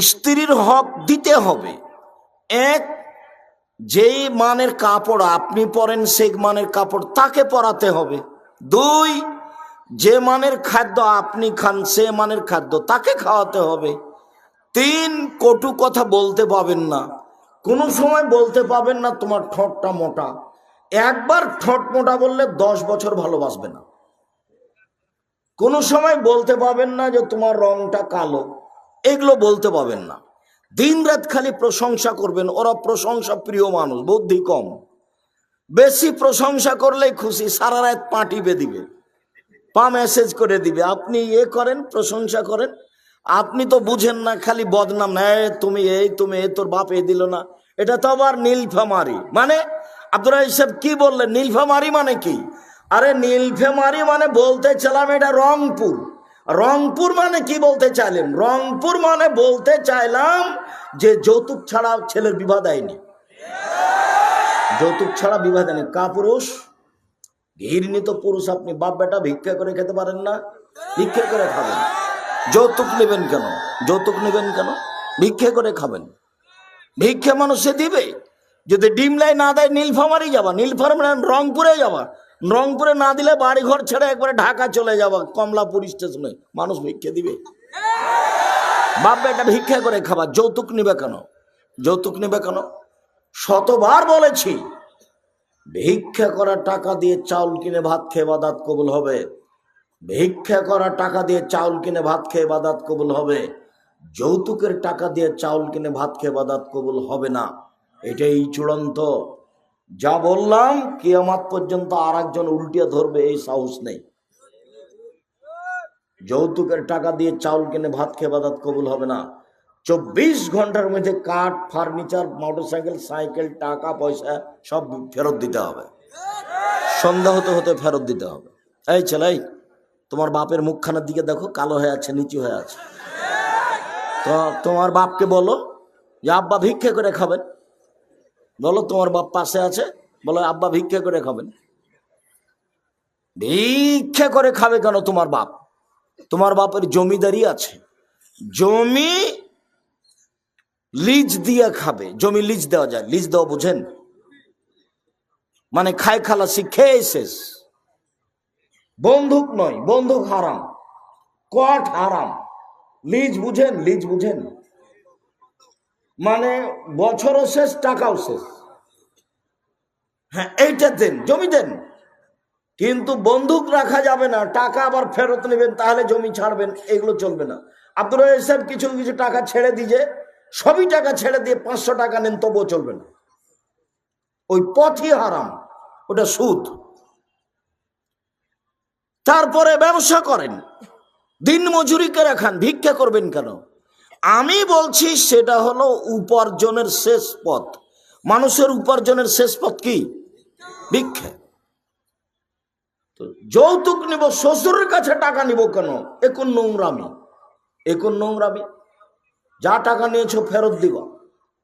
স্ত্রীর হক দিতে হবে। এক, যেই মানের কাপড় আপনি পরেন, সেই মানের কাপড় তাকে পরাতে হবে। দুই, যে মানের খাদ্য আপনি খান, সে মানের খাদ্য তাকে খাওয়াতে হবে। তিন, কটু কথা বলতে পাবেন না। কোনো সময় বলতে পাবেন না, তোমার ঠোঁটটা মোটা। একবার ঠোঁট মোটা বললে দশ বছর ভালোবাসবে না। কোনো সময় বলতে পাবেন না যে, তোমার রংটা কালো। এগুলো বলতে পাবেন না। দিন রাত খালি প্রশংসা করবেন, ওরা প্রশংসা প্রিয় মানুষ, বুদ্ধি কম। বেশি প্রশংসা করলেই খুশি, সারা রাত পাটিবে দিবে। পা মেসেজ করে দিবে, আপনি এ করেন, প্রশংসা করেন। আপনি তো বুঝেন না, খালি বদনাম না তুমি এই তুমি এই, তোর বাপ এই দিল না। এটা তো আবার নীলফামারি। মানে আব্দুল সাহেব কি বললেন? নীলফামারি মানে কি? আরে নীলফামারি মানে বলতে চাইলাম এটা রংপুর। রংপুর মানে কি বলতে চাইলেন? রংপুর মানে বলতে চাইলাম যে যৌতুক ছাড়া ছেলের বিবাহ দেয়নি। যৌতুক ছাড়া বিবাহ দেয়নি। কা পুরুষ ঘৃণিত পুরুষ আপনি বাপ বেটা ভিক্ষা করে খেতে পারেন না, ভিক্ষা করে খাবেন। যৌতুক নেবেন কেন? যৌতুক নেবেন কেন? ভিক্ষা করে খাবেন। ভিক্ষা মানুষে দিবে। যদি ডিমলাই না দেয়, নীলফামারি যাবা। নীলফামারি রংপুরে যাবা। রংপুরে না দিলে বাড়ি ঘর ছেড়ে একবারে ঢাকা চলে যাবা, কমলাপুর স্টেশনে। মানুষ ভিক্ষে দিবে। বাপ বেটা ভিক্ষা করে খাবার যৌতুক নিবে কেন? যৌতুক নিবে কেন? শতবার বলেছি, ভিক্ষা করা টাকা দিয়ে চাউল কিনে ভাত খেয়ে বাদাত কবুল হবে। ভিক্ষা করা টাকা দিয়ে চাউল কিনে ভাত খেয়ে বাদাত কবুল হবে। যৌতুকের টাকা দিয়ে চাউল কিনে ভাত খেয়ে বাদাত কবুল হবে না। এটাই চূড়ান্ত। যা বললাম, কিয়ামাত পর্যন্ত আর একজন উল্টিয়ে ধরবে, এই সাহস নেই। যৌতুকের টাকা দিয়ে চাউল কিনে ভাত খেয়ে বাদাত কবুল হবে না। চব্বিশ ঘণ্টার মধ্যে কাঠ, ফার্নিচার, মোটরসাইকেল, সাইকেল, টাকা, পয়সা, সব ফেরত দিতে হবে। সন্ধ্যা হতে হতে ফেরত দিতে হবে। এই ছেলাই তোমার বাপের মুখখানার দিকে দেখো, কালো হয়ে আছে, নিচু হয়ে আছে। তো তোমার বাপকে বলো, যে আব্বা ভিক্ষে করে খাবেন। বলো তোমার বাপ পাশে আছে? বলো, আব্বা ভিক্ষা করে খাবেন। ভিক্ষা করে খাবে কেন তোমার বাপ? তোমার বাপের জমিদারি আছে। জমি লিজ দিয়ে খাবে। জমি লিজ দেওয়া যায়। লিজ দেওয়া বুঝেন? মানে খাই খালাসি, খেয়ে শেষ। বন্দুক নয়, বন্দুক হারাম। কট হারাম। লিজ বুঝেন? লিজ বুঝেন? মানে বছরও শেষ, টাকাও শেষ। হ্যাঁ এইটা দেন, জমি দেন। কিন্তু বন্দুক রাখা যাবে না, টাকা আবার ফেরত নেবেন, তাহলে জমি ছাড়বেন, এগুলো চলবে না। রাজাক সাহেব কিছু কিছু টাকা ছেড়ে দিয়ে সবই টাকা ছেড়ে দিয়ে পাঁচশো টাকা নেন, তবুও চলবে না। ওই পথই হারাম, ওটা সুদ। তারপরে ব্যবসা করেন দিন মজুরি করে খান, ভিক্ষা করবেন কেন? আমি বলছি সেটা হলো উপার্জনের শেষ পথ। মানুষের উপার্জনের শেষ পথ কি? ভিক্ষা। তো যৌতুক নিব, শ্বশুরের কাছে টাকা নিব কেন? এখন নোংরামি। এখন নোংরামি। যা টাকা নিয়েছো ফেরত দিবা।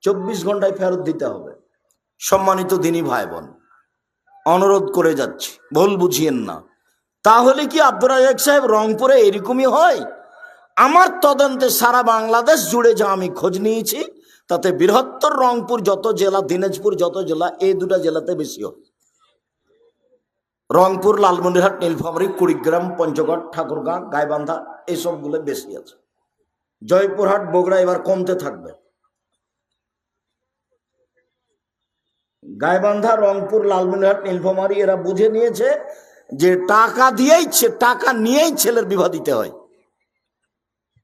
চব্বিশ ঘন্টায় ফেরত দিতে হবে। সম্মানিত দিনী ভাই বোন অনুরোধ করে যাচ্ছি। ভুল বুঝিয়েন না। তাহলে কি আব্দুল রাজাক সাহেব রংপুরে এরকমই হয়? আমার তদন্তে সারা বাংলাদেশ জুড়ে যা আমি খোঁজ নিয়েছি, তাতে বৃহত্তর রংপুর, যত জেলা, দিনাজপুর, যত জেলা, এই দুটা জেলাতে বেশি হয় রংপুর লালমন্দিরহাট নীলফামারী, কুড়িগ্রাম, পঞ্চগড়, ঠাকুরগাঁ, গাইবান্ধা এইসবগুলো বেশি আছে। জয়পুরহাট, বগুড়া এবার কমতে থাকবে। গাইবান্ধা, রংপুর, লালমনিরহাট, নীলফামারী এরা বুঝে নিয়েছে যে টাকা দিয়েই টাকা নিয়েই ছেলের বিবাহ দিতে হয়।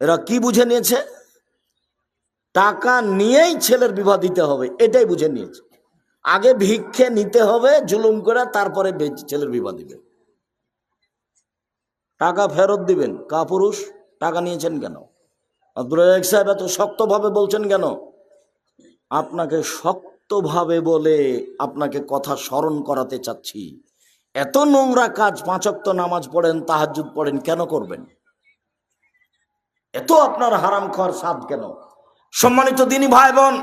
এরা কি বুঝে নিয়েছে? টাকা নিয়েই ছেলের বিবাহ দিতে হবে, এটাই বুঝে নিয়েছে। আগে ভিক্ষে নিতে হবে, জুলুম করে তারপরে ছেলের বিবাহ দিবে। টাকা ফেরত দিবেন কা পুরুষ টাকা নিয়েছেন কেন? আব্দুল সাহেব এত শক্তভাবে বলছেন কেন? আপনাকে শক্তভাবে বলে আপনাকে কথা স্মরণ করাতে চাচ্ছি। এত নোংরা কাজ পাঁচক্ত নামাজ পড়েন তাহাজুদ পড়েন, কেন করবেন? এত আপনার হারাম খাওয়ার স্বাদ কেন? সম্মানিত দিনী ভাই বোন